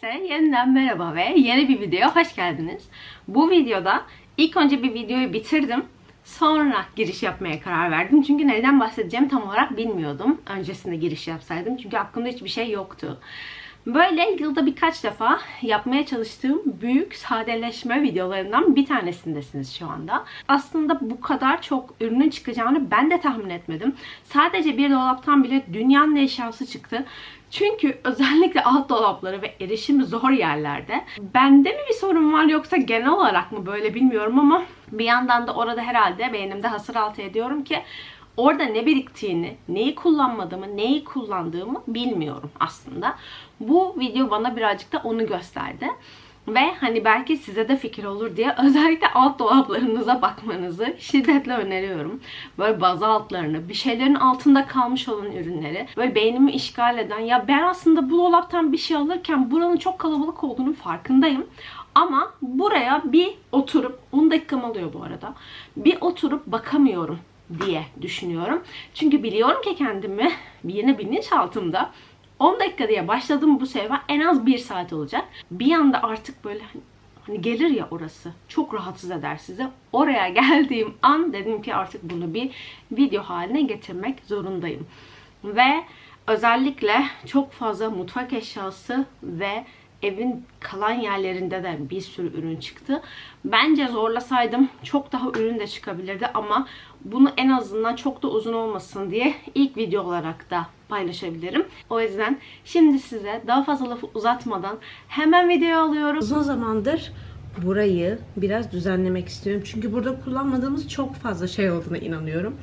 Herkese yeniden merhaba ve yeni bir videoya hoş geldiniz. Bu videoda ilk önce bir videoyu bitirdim. Sonra giriş yapmaya karar verdim. Çünkü neyden bahsedeceğimi tam olarak bilmiyordum. Öncesinde giriş yapsaydım. Çünkü aklımda hiçbir şey yoktu. Böyle yılda birkaç defa yapmaya çalıştığım büyük sadeleşme videolarından bir tanesindesiniz şu anda. Aslında bu kadar çok ürünün çıkacağını ben de tahmin etmedim. Sadece bir dolaptan bile dünyanın eşyası çıktı. Çünkü özellikle alt dolapları ve erişimi zor yerlerde. Bende mi bir sorun var yoksa genel olarak mı böyle bilmiyorum ama bir yandan da orada herhalde beynimde hasır altı ediyorum ki orada ne biriktiğini, neyi kullanmadığımı, neyi kullandığımı bilmiyorum aslında. Bu video bana birazcık da onu gösterdi. Ve hani belki size de fikir olur diye özellikle alt dolaplarınıza bakmanızı şiddetle öneriyorum. Böyle baz altlarını, bir şeylerin altında kalmış olan ürünleri, böyle beynimi işgal eden, ya ben aslında bu dolaptan bir şey alırken buranın çok kalabalık olduğunu farkındayım. Ama buraya bir oturup, 10 dakikam alıyor bu arada, bir oturup bakamıyorum diye düşünüyorum. Çünkü biliyorum ki kendimi yine bilinçaltımda 10 dakika diye başladım bu serüven en az 1 saat olacak. Bir anda artık böyle hani, hani gelir ya orası. Çok rahatsız eder sizi. Oraya geldiğim an dedim ki artık bunu bir video haline getirmek zorundayım. Ve özellikle çok fazla mutfak eşyası ve evin kalan yerlerinde de bir sürü ürün çıktı. Bence zorlasaydım çok daha ürün de çıkabilirdi ama bunu en azından çok da uzun olmasın diye ilk video olarak da paylaşabilirim. O yüzden şimdi size daha fazla lafı uzatmadan hemen video alıyorum. Uzun zamandır burayı biraz düzenlemek istiyorum. Çünkü burada kullanmadığımız çok fazla şey olduğuna inanıyorum.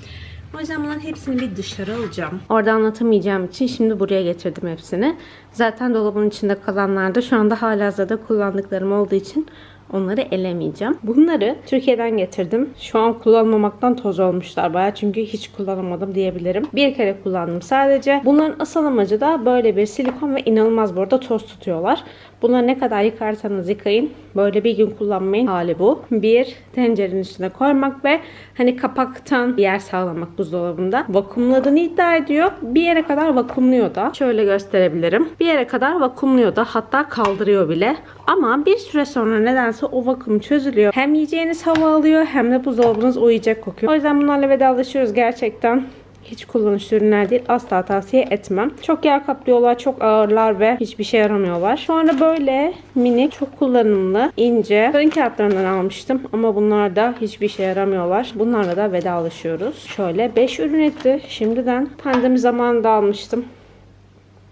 O yüzden bunların hepsini bir dışarı alacağım. Orada anlatamayacağım için şimdi buraya getirdim hepsini. Zaten dolabın içinde kalanlar da şu anda halihazırda kullandıklarım olduğu için onları elemeyeceğim. Bunları Türkiye'den getirdim. Şu an kullanmamaktan toz olmuşlar baya çünkü hiç kullanamadım diyebilirim. Bir kere kullandım sadece. Bunların asıl amacı da böyle bir silikon ve inanılmaz bu arada toz tutuyorlar. Bunları ne kadar yıkarsanız yıkayın. Böyle bir gün kullanmayın hali bu. Bir tencerenin üstüne koymak ve hani kapaktan yer sağlamak buzdolabında. Vakumladığını iddia ediyor. Bir yere kadar vakumluyor da. Şöyle gösterebilirim. Bir yere kadar vakumluyor da. Hatta kaldırıyor bile. Ama bir süre sonra nedense o vakum çözülüyor. Hem yiyeceğiniz hava alıyor hem de buzdolabınız o yiyecek kokuyor. O yüzden bunlarla vedalaşıyoruz gerçekten hiç kullanışlı ürünler değil. Asla tavsiye etmem. Çok yer kaplıyorlar, çok ağırlar ve hiçbir şey yaramıyorlar. Sonra böyle mini, çok kullanımlı, ince fırın kağıtlarından almıştım. Ama bunlar da hiçbir şey yaramıyorlar. Bunlarla da vedalaşıyoruz. Şöyle 5 ürün etti. Şimdiden pandemi zamanında almıştım.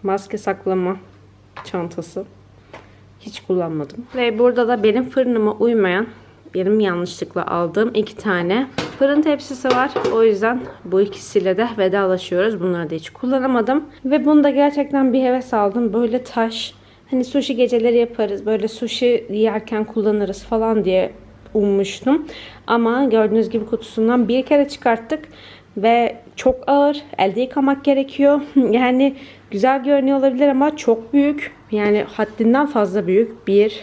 Maske saklama çantası. Hiç kullanmadım. Ve burada da benim fırınıma uymayan benim yanlışlıkla aldığım iki tane fırın tepsisi var. O yüzden bu ikisiyle de vedalaşıyoruz. Bunları da hiç kullanamadım. Ve bunu da gerçekten bir heves aldım. Böyle taş. Hani sushi geceleri yaparız. Böyle sushi yerken kullanırız falan diye ummuştum. Ama gördüğünüz gibi kutusundan bir kere çıkarttık. Ve çok ağır. Elde yıkamak gerekiyor. Yani güzel görünüyor olabilir ama çok büyük. Yani haddinden fazla büyük. Bir,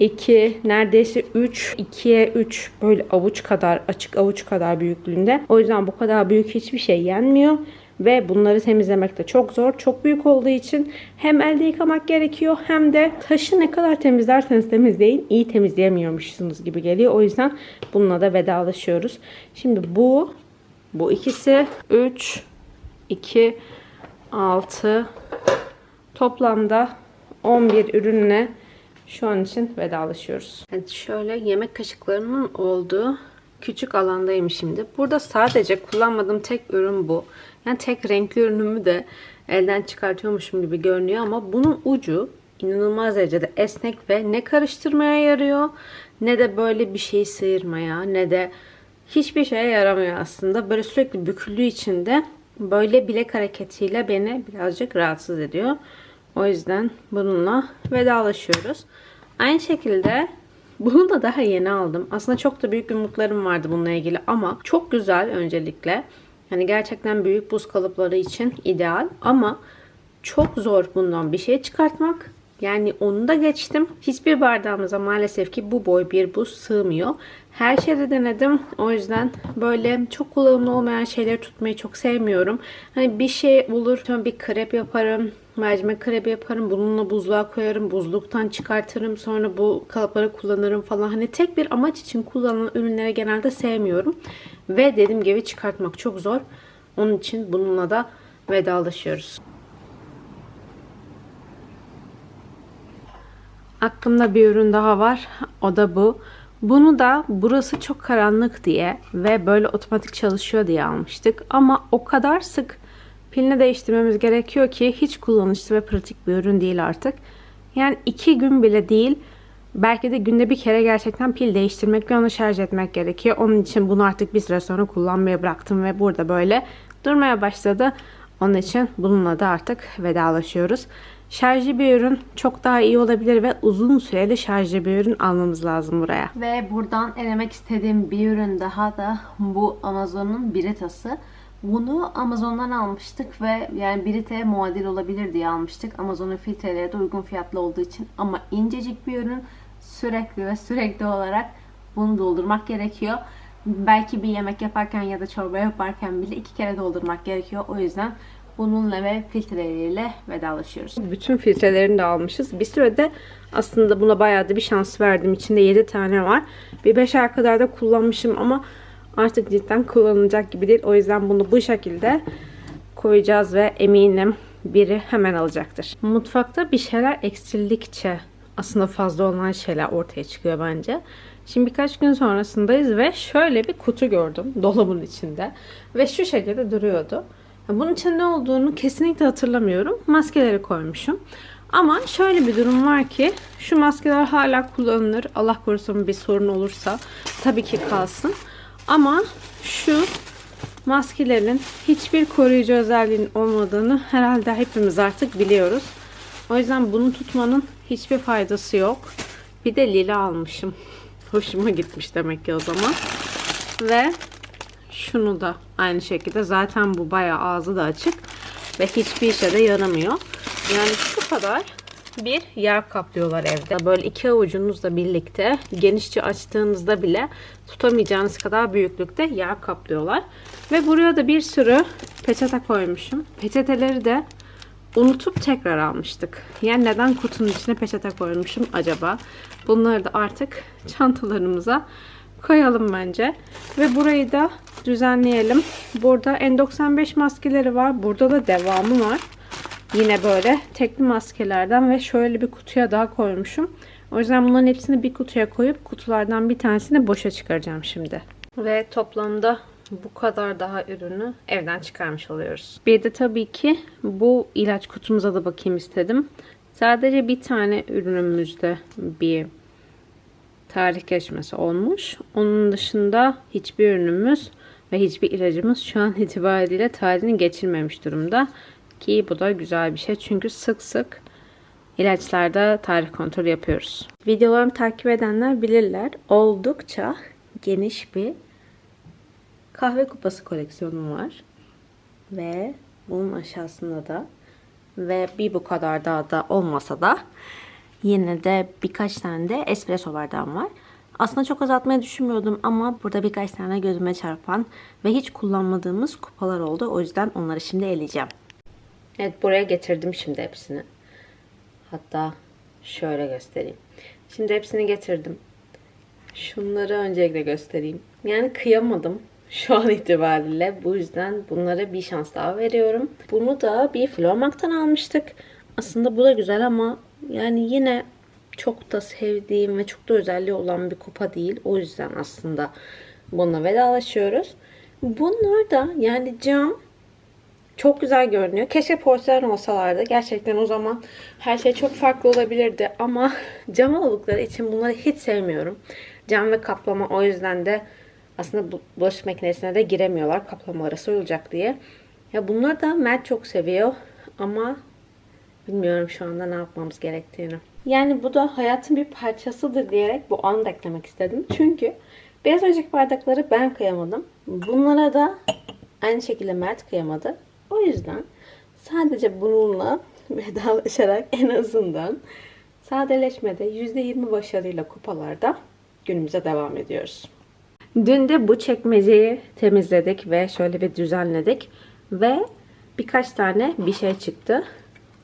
2 neredeyse 3 2'ye 3 böyle avuç kadar açık avuç kadar büyüklüğünde. O yüzden bu kadar büyük hiçbir şey yenmiyor ve bunları temizlemek de çok zor. Çok büyük olduğu için hem elde yıkamak gerekiyor hem de taşı ne kadar temizlerseniz temizleyin iyi temizleyemiyormuşsunuz gibi geliyor. O yüzden bununla da vedalaşıyoruz. Şimdi bu bu ikisi 3 2 6 toplamda 11 ürünle şu an için vedalaşıyoruz. Evet şöyle yemek kaşıklarının olduğu küçük alandayım şimdi. Burada sadece kullanmadığım tek ürün bu. Yani tek renk ürünümü de elden çıkartıyormuşum gibi görünüyor ama bunun ucu inanılmaz derecede esnek ve ne karıştırmaya yarıyor ne de böyle bir şey sıyırmaya ne de hiçbir şeye yaramıyor aslında. Böyle sürekli büküldüğü için de böyle bilek hareketiyle beni birazcık rahatsız ediyor. O yüzden bununla vedalaşıyoruz. Aynı şekilde bunu da daha yeni aldım. Aslında çok da büyük umutlarım vardı bununla ilgili ama çok güzel öncelikle. Hani gerçekten büyük buz kalıpları için ideal ama çok zor bundan bir şey çıkartmak Yani onu da geçtim. Hiçbir bardağımıza maalesef ki bu boy bir buz sığmıyor. Her şeyde denedim. O yüzden böyle çok kullanımlı olmayan şeyleri tutmayı çok sevmiyorum. Hani bir şey olur. Bir krep yaparım. Mercimek krepi yaparım. Bununla buzluğa koyarım. Buzluktan çıkartırım. Sonra bu kalıpları kullanırım falan. Hani tek bir amaç için kullanılan ürünleri genelde sevmiyorum. Ve dediğim gibi çıkartmak çok zor. Onun için bununla da vedalaşıyoruz. Aklımda bir ürün daha var. O da bu. Bunu da burası çok karanlık diye ve böyle otomatik çalışıyor diye almıştık. Ama o kadar sık pilini değiştirmemiz gerekiyor ki hiç kullanışlı ve pratik bir ürün değil artık. Yani iki gün bile değil. Belki de günde bir kere gerçekten pil değiştirmek ve onu şarj etmek gerekiyor. Onun için bunu artık bir süre sonra kullanmaya bıraktım ve burada böyle durmaya başladı. Onun için bununla da artık vedalaşıyoruz. Şarjlı bir ürün çok daha iyi olabilir ve uzun süreli şarjlı bir ürün almamız lazım buraya. Ve buradan elemek istediğim bir ürün daha da bu Amazon'un Brita'sı. Bunu Amazon'dan almıştık ve yani Brita'ya muadil olabilir diye almıştık. Amazon'un filtreleri de uygun fiyatlı olduğu için. Ama incecik bir ürün sürekli ve sürekli olarak bunu doldurmak gerekiyor. Belki bir yemek yaparken ya da çorba yaparken bile iki kere doldurmak gerekiyor. O yüzden bununla ve filtreleriyle vedalaşıyoruz. Bütün filtrelerini de almışız. Bir sürede aslında buna bayağı da bir şans verdim. İçinde 7 tane var. Bir 5 ay kadar da kullanmışım ama artık cidden kullanılacak gibi değil. O yüzden bunu bu şekilde koyacağız ve eminim biri hemen alacaktır. Mutfakta bir şeyler eksildikçe aslında fazla olan şeyler ortaya çıkıyor bence. Şimdi birkaç gün sonrasındayız ve şöyle bir kutu gördüm dolabın içinde. Ve şu şekilde duruyordu. Bunun için ne olduğunu kesinlikle hatırlamıyorum. Maskeleri koymuşum. Ama şöyle bir durum var ki şu maskeler hala kullanılır. Allah korusun bir sorun olursa tabii ki kalsın. Ama şu maskelerin hiçbir koruyucu özelliğinin olmadığını herhalde hepimiz artık biliyoruz. O yüzden bunu tutmanın hiçbir faydası yok. Bir de lila almışım. Hoşuma gitmiş demek ki o zaman. Ve şunu da aynı şekilde. Zaten bu bayağı ağzı da açık. Ve hiçbir işe de yaramıyor. Yani şu kadar bir yer kaplıyorlar evde. Böyle iki avucunuzla birlikte genişçe açtığınızda bile tutamayacağınız kadar büyüklükte yer kaplıyorlar. Ve buraya da bir sürü peçete koymuşum. Peçeteleri de unutup tekrar almıştık. Yani neden kutunun içine peçete koymuşum acaba? Bunları da artık çantalarımıza koyalım bence. Ve burayı da düzenleyelim. Burada N95 maskeleri var. Burada da devamı var. Yine böyle tekli maskelerden ve şöyle bir kutuya daha koymuşum. O yüzden bunların hepsini bir kutuya koyup kutulardan bir tanesini boşa çıkaracağım şimdi. Ve toplamda bu kadar daha ürünü evden çıkarmış oluyoruz. Bir de tabii ki bu ilaç kutumuza da bakayım istedim. Sadece bir tane ürünümüzde bir tarih geçmesi olmuş. Onun dışında hiçbir ürünümüz ve hiçbir ilacımız şu an itibariyle tarihini geçirmemiş durumda. Ki bu da güzel bir şey. Çünkü sık sık ilaçlarda tarih kontrolü yapıyoruz. Videolarımı takip edenler bilirler. Oldukça geniş bir kahve kupası koleksiyonum var. Ve bunun aşağısında da ve bir bu kadar daha da olmasa da yine de birkaç tane de espresso bardağım var. Aslında çok azaltmayı düşünmüyordum ama burada birkaç tane gözüme çarpan ve hiç kullanmadığımız kupalar oldu. O yüzden onları şimdi eleyeceğim. Evet buraya getirdim şimdi hepsini. Hatta şöyle göstereyim. Şimdi hepsini getirdim. Şunları öncelikle göstereyim. Yani kıyamadım şu an itibariyle. Bu yüzden bunlara bir şans daha veriyorum. Bunu da bir Flormark'tan almıştık. Aslında bu da güzel ama yani yine çok da sevdiğim ve çok da özelliği olan bir kupa değil. O yüzden aslında bununla vedalaşıyoruz. Bunlar da yani cam çok güzel görünüyor. Keşke porselen olsalardı. Gerçekten o zaman her şey çok farklı olabilirdi. Ama cam oldukları için bunları hiç sevmiyorum. Cam ve kaplama o yüzden de aslında bu bulaşık makinesine de giremiyorlar. Kaplama arası olacak diye. Ya bunları da Mert çok seviyor. Ama bilmiyorum şu anda ne yapmamız gerektiğini. Yani bu da hayatın bir parçasıdır diyerek bu anı da eklemek istedim. Çünkü biraz önceki bardakları ben kıyamadım. Bunlara da aynı şekilde Mert kıyamadı. O yüzden sadece bununla vedalaşarak en azından Sadeleşmede %20 başarıyla kupalarda günümüze devam ediyoruz. Dün de bu çekmeceyi temizledik ve şöyle bir düzenledik. Ve birkaç tane bir şey çıktı.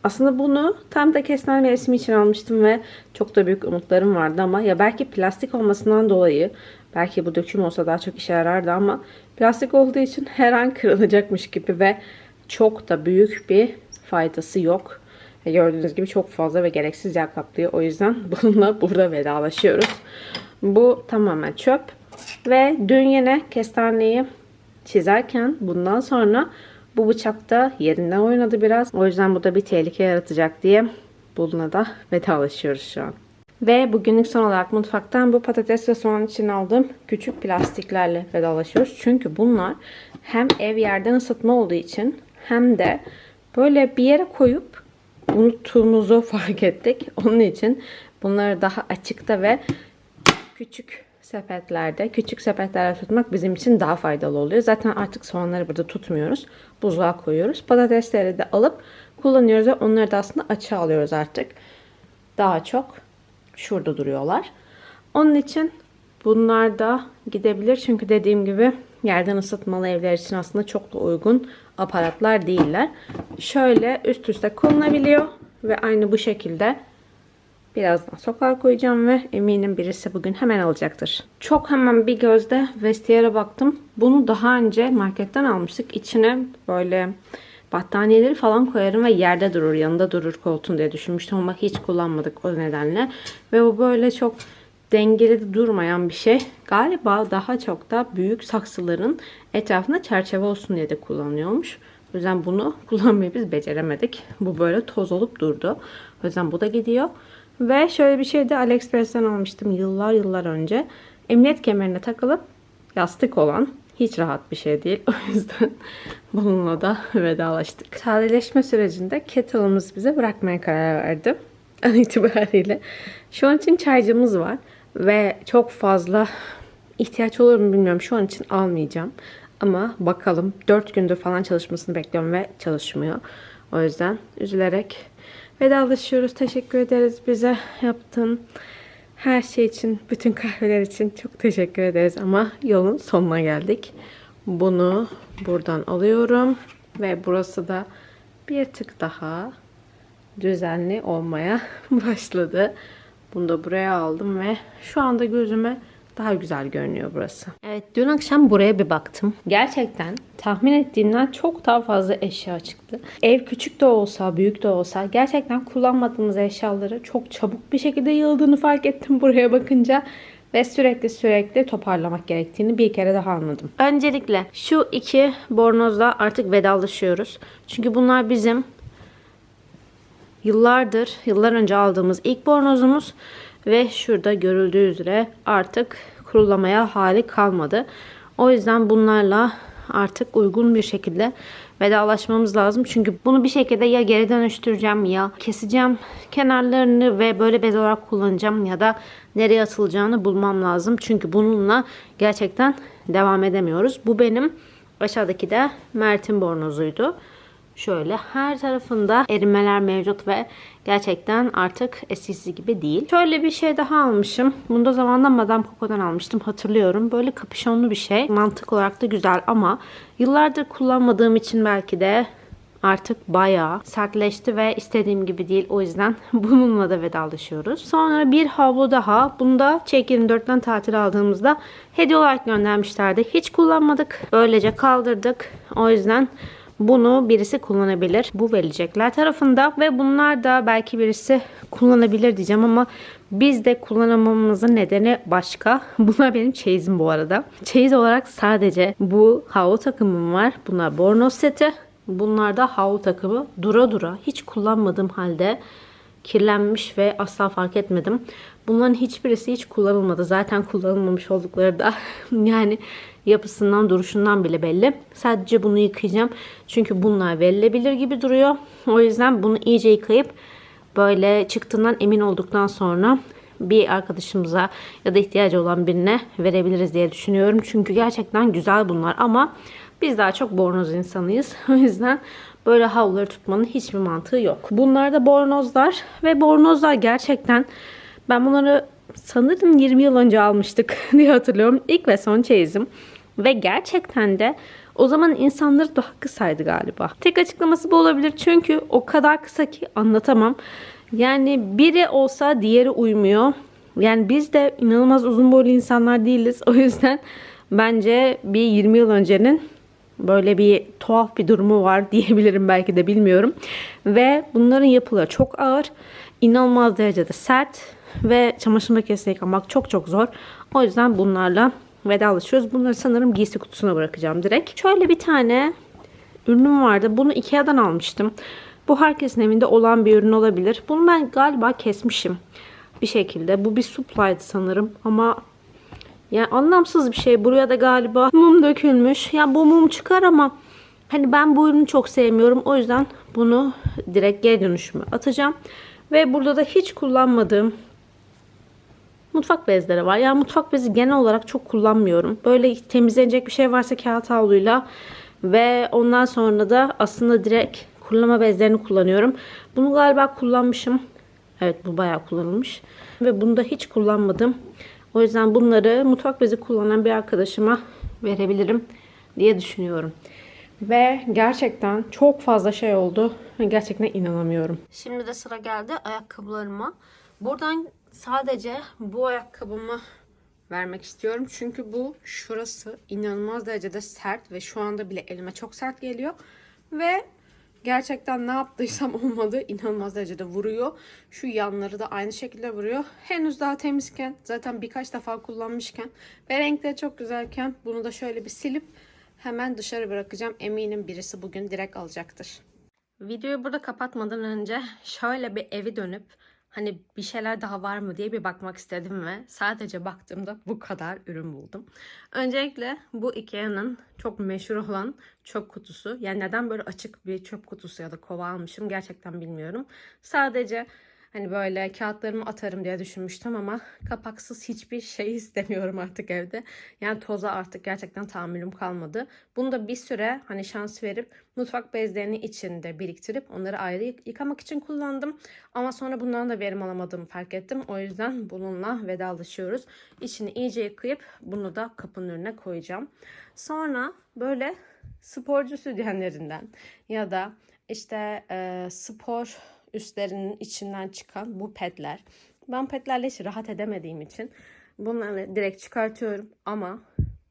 Aslında bunu tam da kestane mevsimi için almıştım ve çok da büyük umutlarım vardı ama ya belki plastik olmasından dolayı belki bu döküm olsa daha çok işe yarardı ama plastik olduğu için her an kırılacakmış gibi ve çok da büyük bir faydası yok. Ve gördüğünüz gibi çok fazla ve gereksiz yer kaplıyor. O yüzden bununla burada vedalaşıyoruz. Bu tamamen çöp. Ve dün yine kestaneyi çizerken bundan sonra bu bıçak da yerinden oynadı biraz. O yüzden bu da bir tehlike yaratacak diye bununla da vedalaşıyoruz şu an. Ve bugünlük son olarak mutfaktan bu patates ve soğan için aldığım küçük plastiklerle vedalaşıyoruz. Çünkü bunlar hem ev yerden ısıtma olduğu için hem de böyle bir yere koyup unuttuğumuzu fark ettik. Onun için bunları daha açıkta ve küçük sepetlerde, küçük sepetlerde tutmak bizim için daha faydalı oluyor. Zaten artık soğanları burada tutmuyoruz. Buzluğa koyuyoruz. Patatesleri de alıp kullanıyoruz ve onları da aslında açığa alıyoruz artık. Daha çok şurada duruyorlar. Onun için bunlar da gidebilir. Çünkü dediğim gibi yerden ısıtmalı evler için aslında çok da uygun aparatlar değiller. Şöyle üst üste konulabiliyor ve aynı bu şekilde Birazdan sokağa koyacağım ve eminim birisi bugün hemen alacaktır. Çok hemen bir gözde vestiyere baktım. Bunu daha önce marketten almıştık. İçine böyle battaniyeleri falan koyarım ve yerde durur, yanında durur koltuğun diye düşünmüştüm ama hiç kullanmadık o nedenle. Ve bu böyle çok dengeli de durmayan bir şey. Galiba daha çok da büyük saksıların etrafında çerçeve olsun diye de kullanıyormuş. O yüzden bunu kullanmayı biz beceremedik. Bu böyle toz olup durdu. O yüzden bu da gidiyor. Ve şöyle bir şey de AliExpress'ten almıştım yıllar yıllar önce. Emniyet kemerine takılıp yastık olan hiç rahat bir şey değil. O yüzden bununla da vedalaştık. Sadeleşme sürecinde kettle'ımız bize bırakmaya karar verdi. An itibariyle. Şu an için çaycımız var. Ve çok fazla ihtiyaç olur mu bilmiyorum. Şu an için almayacağım. Ama bakalım 4 gündür falan çalışmasını bekliyorum ve çalışmıyor. O yüzden üzülerek vedalaşıyoruz. Teşekkür ederiz bize yaptığın her şey için, bütün kahveler için çok teşekkür ederiz ama yolun sonuna geldik. Bunu buradan alıyorum ve burası da bir tık daha düzenli olmaya başladı. Bunu da buraya aldım ve şu anda gözüme daha güzel görünüyor burası. Evet dün akşam buraya bir baktım. Gerçekten tahmin ettiğimden çok daha fazla eşya çıktı. Ev küçük de olsa büyük de olsa gerçekten kullanmadığımız eşyaları çok çabuk bir şekilde yığıldığını fark ettim buraya bakınca. Ve sürekli sürekli toparlamak gerektiğini bir kere daha anladım. Öncelikle şu iki bornozla artık vedalaşıyoruz. Çünkü bunlar bizim yıllardır, yıllar önce aldığımız ilk bornozumuz ve şurada görüldüğü üzere artık kurulamaya hali kalmadı. O yüzden bunlarla artık uygun bir şekilde vedalaşmamız lazım. Çünkü bunu bir şekilde ya geri dönüştüreceğim ya keseceğim kenarlarını ve böyle bez olarak kullanacağım ya da nereye atılacağını bulmam lazım. Çünkü bununla gerçekten devam edemiyoruz. Bu benim aşağıdaki de Mert'in bornozuydu. Şöyle her tarafında erimeler mevcut ve gerçekten artık eskisi gibi değil. Şöyle bir şey daha almışım. Bunu da zamanında Madame Coco'dan almıştım hatırlıyorum. Böyle kapüşonlu bir şey. Mantık olarak da güzel ama yıllardır kullanmadığım için belki de artık bayağı sertleşti ve istediğim gibi değil. O yüzden bununla da vedalaşıyoruz. Sonra bir havlu daha. Bunu da Check 24'ten tatil aldığımızda hediye olarak göndermişlerdi. Hiç kullanmadık. Böylece kaldırdık. O yüzden bunu birisi kullanabilir. Bu verilecekler tarafında ve bunlar da belki birisi kullanabilir diyeceğim ama biz de kullanamamamızın nedeni başka. Bunlar benim çeyizim bu arada. Çeyiz olarak sadece bu havlu takımım var. Bunlar bornoz seti. Bunlar da havlu takımı. Dura dura hiç kullanmadığım halde kirlenmiş ve asla fark etmedim. Bunların hiçbirisi hiç kullanılmadı. Zaten kullanılmamış oldukları da yani yapısından duruşundan bile belli. Sadece bunu yıkayacağım. Çünkü bunlar verilebilir gibi duruyor. O yüzden bunu iyice yıkayıp böyle çıktığından emin olduktan sonra bir arkadaşımıza ya da ihtiyacı olan birine verebiliriz diye düşünüyorum. Çünkü gerçekten güzel bunlar ama biz daha çok bornoz insanıyız. O yüzden böyle havluları tutmanın hiçbir mantığı yok. Bunlar da bornozlar ve bornozlar gerçekten ben bunları sanırım 20 yıl önce almıştık diye hatırlıyorum. İlk ve son çeyizim. Ve gerçekten de o zaman insanları daha kısaydı galiba. Tek açıklaması bu olabilir çünkü o kadar kısa ki anlatamam. Yani biri olsa diğeri uymuyor. Yani biz de inanılmaz uzun boylu insanlar değiliz. O yüzden bence bir 20 yıl öncenin böyle bir tuhaf bir durumu var diyebilirim belki de bilmiyorum. Ve bunların yapıları çok ağır. inanılmaz derecede sert ve çamaşır makinesine yıkamak çok çok zor. O yüzden bunlarla vedalaşıyoruz. Bunları sanırım giysi kutusuna bırakacağım direkt. Şöyle bir tane ürünüm vardı. Bunu Ikea'dan almıştım. Bu herkesin evinde olan bir ürün olabilir. Bunu ben galiba kesmişim bir şekilde. Bu bir supply'dı sanırım ama yani anlamsız bir şey. Buraya da galiba mum dökülmüş. Ya bu mum çıkar ama hani ben bu ürünü çok sevmiyorum. O yüzden bunu direkt geri dönüşüme atacağım. Ve burada da hiç kullanmadığım mutfak bezleri var. Yani mutfak bezi genel olarak çok kullanmıyorum. Böyle temizlenecek bir şey varsa kağıt havluyla ve ondan sonra da aslında direkt kurulama bezlerini kullanıyorum. Bunu galiba kullanmışım. Evet bu bayağı kullanılmış. Ve bunu da hiç kullanmadım. O yüzden bunları mutfak bezi kullanan bir arkadaşıma verebilirim diye düşünüyorum. Ve gerçekten çok fazla şey oldu. Gerçekten inanamıyorum. Şimdi de sıra geldi ayakkabılarıma. Buradan sadece bu ayakkabımı vermek istiyorum. Çünkü bu şurası inanılmaz derecede sert ve şu anda bile elime çok sert geliyor. Ve gerçekten ne yaptıysam olmadı. inanılmaz derecede vuruyor. Şu yanları da aynı şekilde vuruyor. Henüz daha temizken zaten birkaç defa kullanmışken ve renkleri çok güzelken bunu da şöyle bir silip hemen dışarı bırakacağım. Eminim birisi bugün direkt alacaktır. Videoyu burada kapatmadan önce şöyle bir evi dönüp hani bir şeyler daha var mı diye bir bakmak istedim ve sadece baktığımda bu kadar ürün buldum. Öncelikle bu Ikea'nın çok meşhur olan çöp kutusu. Yani neden böyle açık bir çöp kutusu ya da kova almışım gerçekten bilmiyorum. Sadece hani böyle kağıtlarımı atarım diye düşünmüştüm ama kapaksız hiçbir şey istemiyorum artık evde. Yani toza artık gerçekten tahammülüm kalmadı. Bunu da bir süre hani şans verip mutfak bezlerini içinde biriktirip onları ayrı yık- yıkamak için kullandım. Ama sonra bundan da verim alamadığımı fark ettim. O yüzden bununla vedalaşıyoruz. İçini iyice yıkayıp bunu da kapının önüne koyacağım. Sonra böyle sporcu sütyenlerinden ya da işte e, spor üstlerinin içinden çıkan bu petler. Ben petlerle hiç rahat edemediğim için bunları direkt çıkartıyorum ama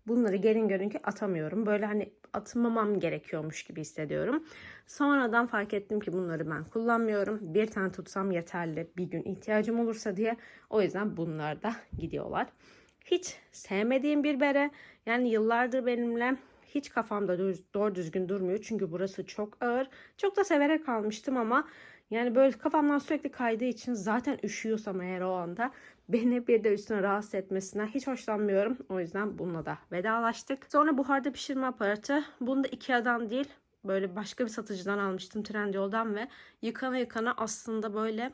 bunları gelin görün ki atamıyorum. Böyle hani atmamam gerekiyormuş gibi hissediyorum. Sonradan fark ettim ki bunları ben kullanmıyorum. Bir tane tutsam yeterli bir gün ihtiyacım olursa diye. O yüzden bunlar da gidiyorlar. Hiç sevmediğim bir bere. Yani yıllardır benimle hiç kafamda doğru düzgün durmuyor. Çünkü burası çok ağır. Çok da severek almıştım ama yani böyle kafamdan sürekli kaydığı için zaten üşüyorsam eğer o anda beni bir de üstüne rahatsız etmesinden hiç hoşlanmıyorum. O yüzden bununla da vedalaştık. Sonra buharda pişirme aparatı. Bunu da Ikea'dan değil böyle başka bir satıcıdan almıştım Trendyol'dan ve yıkana yıkana aslında böyle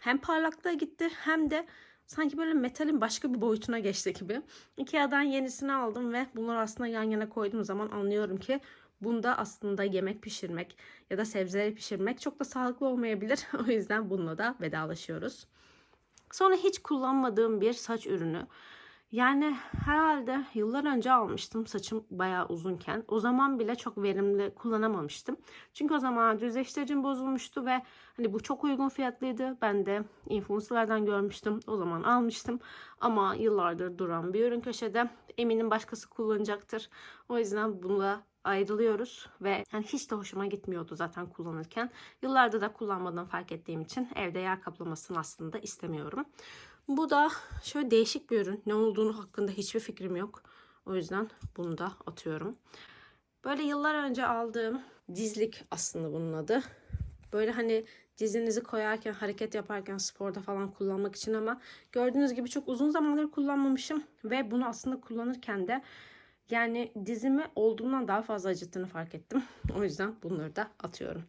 hem parlaklığa gitti hem de sanki böyle metalin başka bir boyutuna geçti gibi. Ikea'dan yenisini aldım ve bunları aslında yan yana koyduğum zaman anlıyorum ki bunda aslında yemek pişirmek ya da sebzeleri pişirmek çok da sağlıklı olmayabilir. O yüzden bununla da vedalaşıyoruz. Sonra hiç kullanmadığım bir saç ürünü. Yani herhalde yıllar önce almıştım saçım bayağı uzunken. O zaman bile çok verimli kullanamamıştım. Çünkü o zaman düzleştiricim bozulmuştu ve hani bu çok uygun fiyatlıydı. Ben de influencerlardan görmüştüm. O zaman almıştım. Ama yıllardır duran bir ürün köşede. Eminim başkası kullanacaktır. O yüzden bununla ayrılıyoruz ve yani hiç de hoşuma gitmiyordu zaten kullanırken. Yıllardır da kullanmadığımı fark ettiğim için evde yer kaplamasını aslında istemiyorum. Bu da şöyle değişik bir ürün. Ne olduğunu hakkında hiçbir fikrim yok. O yüzden bunu da atıyorum. Böyle yıllar önce aldığım dizlik aslında bunun adı. Böyle hani dizinizi koyarken, hareket yaparken, sporda falan kullanmak için ama gördüğünüz gibi çok uzun zamandır kullanmamışım. Ve bunu aslında kullanırken de yani dizimi olduğundan daha fazla acıttığını fark ettim. O yüzden bunları da atıyorum.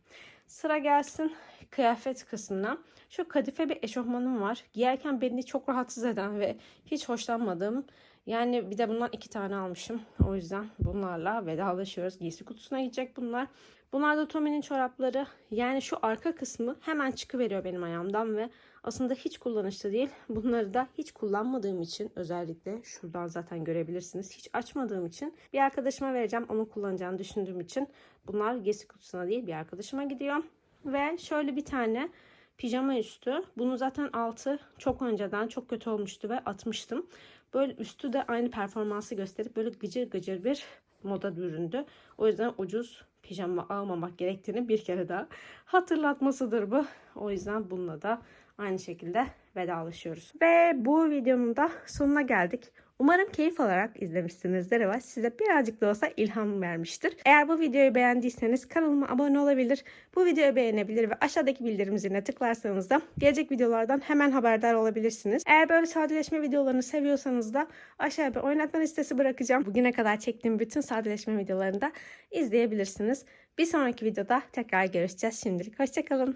Sıra gelsin kıyafet kısmına. Şu kadife bir eşofmanım var. Giyerken beni çok rahatsız eden ve hiç hoşlanmadığım Yani bir de bundan iki tane almışım. O yüzden bunlarla vedalaşıyoruz. Giysi kutusuna gidecek bunlar. Bunlar da Tommy'nin çorapları. Yani şu arka kısmı hemen çıkıveriyor benim ayağımdan ve aslında hiç kullanışlı değil. Bunları da hiç kullanmadığım için özellikle şuradan zaten görebilirsiniz. Hiç açmadığım için bir arkadaşıma vereceğim. Onun kullanacağını düşündüğüm için bunlar giysi kutusuna değil bir arkadaşıma gidiyor. Ve şöyle bir tane pijama üstü. Bunu zaten altı çok önceden çok kötü olmuştu ve atmıştım. Böyle üstü de aynı performansı gösterip böyle gıcır gıcır bir moda büründü. O yüzden ucuz pijama almamak gerektiğini bir kere daha hatırlatmasıdır bu. O yüzden bununla da aynı şekilde vedalaşıyoruz. Ve bu videonun da sonuna geldik. Umarım keyif alarak izlemişsinizdir ve size birazcık da olsa ilham vermiştir. Eğer bu videoyu beğendiyseniz kanalıma abone olabilir, bu videoyu beğenebilir ve aşağıdaki bildirim ziline tıklarsanız da gelecek videolardan hemen haberdar olabilirsiniz. Eğer böyle sadeleşme videolarını seviyorsanız da aşağıya bir oynatma listesi bırakacağım. Bugüne kadar çektiğim bütün sadeleşme videolarını da izleyebilirsiniz. Bir sonraki videoda tekrar görüşeceğiz. Şimdilik hoşçakalın.